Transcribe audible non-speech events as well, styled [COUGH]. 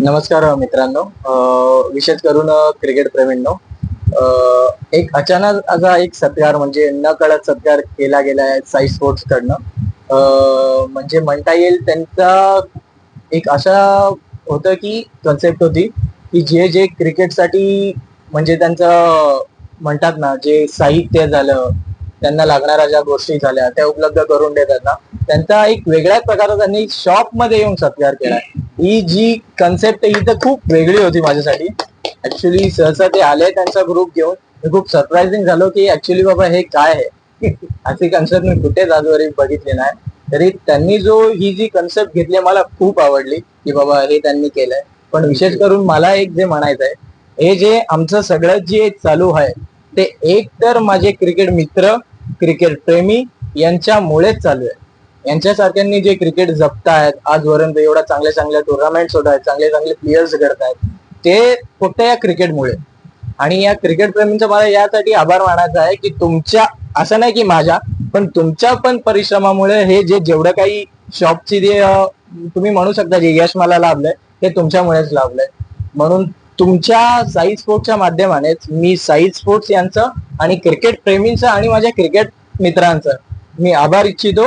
नमस्कार मित्रांनो. विशेष करून क्रिकेट प्रेमींनो एक अचानक असा एक सत्कार म्हणजे न कळत सत्कार केला गेला आहे साई स्पोर्ट्स कडनं. म्हणजे म्हणता येईल त्यांचा एक असा होतं की कन्सेप्ट होती की जे जे क्रिकेटसाठी म्हणजे त्यांचं म्हणतात ना जे साहित्य झालं त्यांना लागणाऱ्या ज्या गोष्टी झाल्या त्या उपलब्ध करून देतात ना. त्यांचा एक वेगळ्याच प्रकारचा त्यांनी शॉपमध्ये येऊन सत्कार केला. ही जी कन्सेप्ट ही तर खूप वेगळी होती माझ्यासाठी. ऍक्च्युली सहसा ते आले त्यांचा ग्रुप घेऊन. मी खूप सरप्राइझिंग झालो की ऍक्च्युली बाबा हे काय आहे? [LAUGHS] अशी कन्सेप्ट मी कुठेच आजवरी बघितली नाही. तरी त्यांनी जो ही जी कन्सेप्ट घेतली मला खूप आवडली की बाबा हे त्यांनी केलंय. पण विशेष करून मला एक जे म्हणायचं आहे हे जे आमचं सगळं जे चालू आहे ते एक तर माझे क्रिकेट मित्र क्रिकेट प्रेमी यांच्यामुळेच चालू आहे. यांच्यासारख्यांनी जे क्रिकेट जपतायत आजपर्यंत एवढ्या चांगल्या चांगल्या टुर्नामेंट्स होत आहेत चांगले चांगले प्लेयर्स घडतायत ते फक्त या क्रिकेटमुळे आणि या क्रिकेट प्रेमींचा मला यासाठी आभार मानायचा आहे की तुमच्या असं नाही की माझ्या पण तुमच्या पण परिश्रमामुळे हे जे जेवढं काही शॉपची जे तुम्ही म्हणू शकता जे यश मला लाभलंय ते तुमच्यामुळेच लाभलंय. म्हणून तुमच्या साई स्पोर्ट्सच्या माध्यमानेच मी साई स्पोर्ट्स यांचं आणि क्रिकेट प्रेमींचं आणि माझ्या क्रिकेट मित्रांचं मी आभार इच्छितो.